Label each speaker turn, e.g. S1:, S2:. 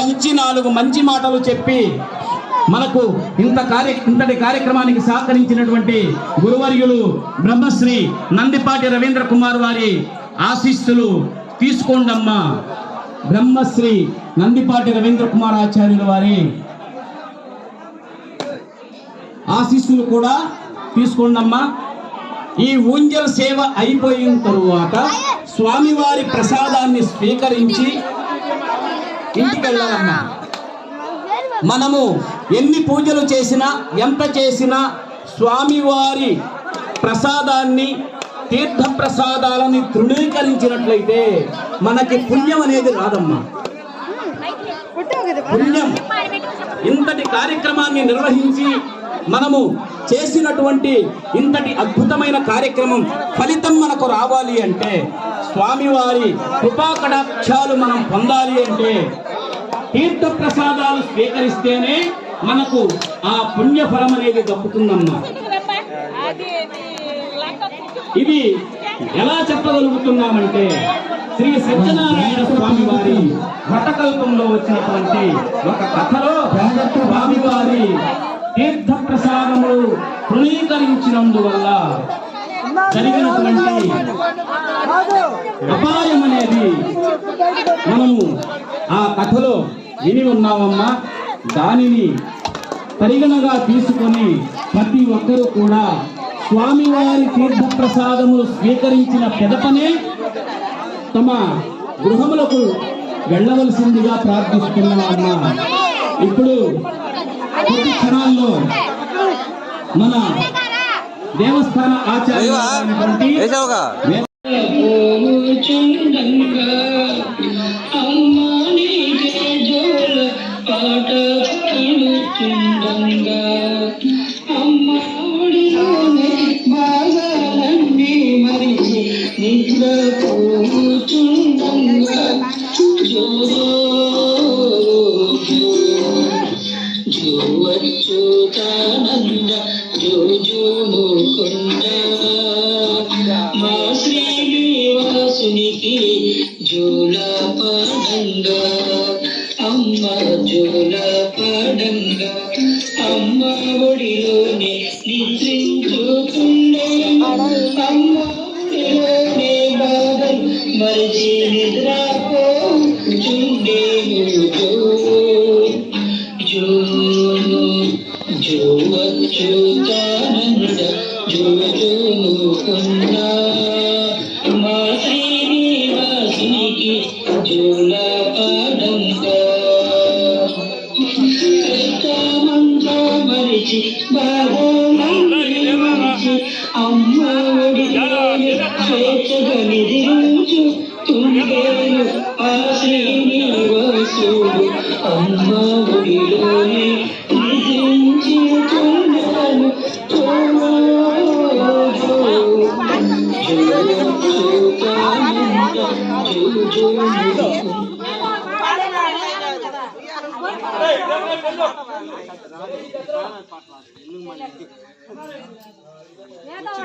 S1: వచ్చి నాలుగు మంచి మాటలు చెప్పి మనకు ఇంత కార్య ఇంతటి కార్యక్రమానికి సహకరించినటువంటి గురువర్యులు బ్రహ్మశ్రీ నందిపాటి రవీంద్ర కుమార్ వారి ఆశీస్సులు తీసుకోండమ్మా. బ్రహ్మశ్రీ నందిపాటి రవీంద్ర కుమార్ ఆచార్యుల వారి ఆశీస్సులు కూడా తీసుకోండమ్మా. ఈ ఊంజల్ సేవ అయిపోయిన తరువాత స్వామివారి ప్రసాదాన్ని స్వీకరించి ఇంటికి వెళ్ళాలన్నా మనము ఎన్ని పూజలు చేసినా ఎంత చేసినా స్వామివారి ప్రసాదాన్ని తీర్థ ప్రసాదాలని తృణీకరించినట్లయితే మనకి పుణ్యం అనేది రాదమ్మా. పుణ్యం. ఇంతటి కార్యక్రమాన్ని నిర్వహించి మనము చేసినటువంటి ఇంతటి అద్భుతమైన కార్యక్రమం ఫలితం మనకు రావాలి అంటే స్వామివారి కృపాకటాక్షాలు మనం పొందాలి అంటే తీర్థ ప్రసాదాలు స్వీకరిస్తేనే మనకు ఆ పుణ్యఫలం అనేది దక్కుతుందమ్మా.
S2: ఇది
S1: ఎలా చెప్పగలుగుతున్నామంటే శ్రీ సత్యనారాయణ స్వామి వారి వ్రతకల్పంలో వచ్చినటువంటి ఒక కథలో స్వామివారి తీర్థ ప్రసాదములు తృణీకరించినందువల్ల జరిగినటువంటి అపాయం అనేది మనము ఆ కథలో విని ఉన్నామమ్మా. దానిని పరిగణగా తీసుకొని ప్రతి ఒక్కరూ కూడా స్వామివారి తీర్థ ప్రసాదములు స్వీకరించిన పెదపనే తమ గృహములకు వెళ్ళవలసిందిగా ప్రార్థిస్తున్నామమ్మా. ఇప్పుడు కొద్ది క్షణాల్లో మన దేవస్థాన ఆచార్య
S3: వేసావుగా
S4: అచ్యుతానంద జోజో ముకుంద మా శ్రీనివాసునికి జోల పడంగ. అమ్మ జోల పడంగా. అమ్మ ఒడిలోనే నిద్రించుతుండే అమ్మ ఒడిలోనే బాధలు మరిచి నిద్రపోతుండే జో జో అచ్యుతానంద జో జో 되지 마음은 되지 아무리 너를 쫓아가니 들은주 동대는 아시는 것으로 아무리 너를 믿은지 동대는 도로로 주주가는 주주는 జో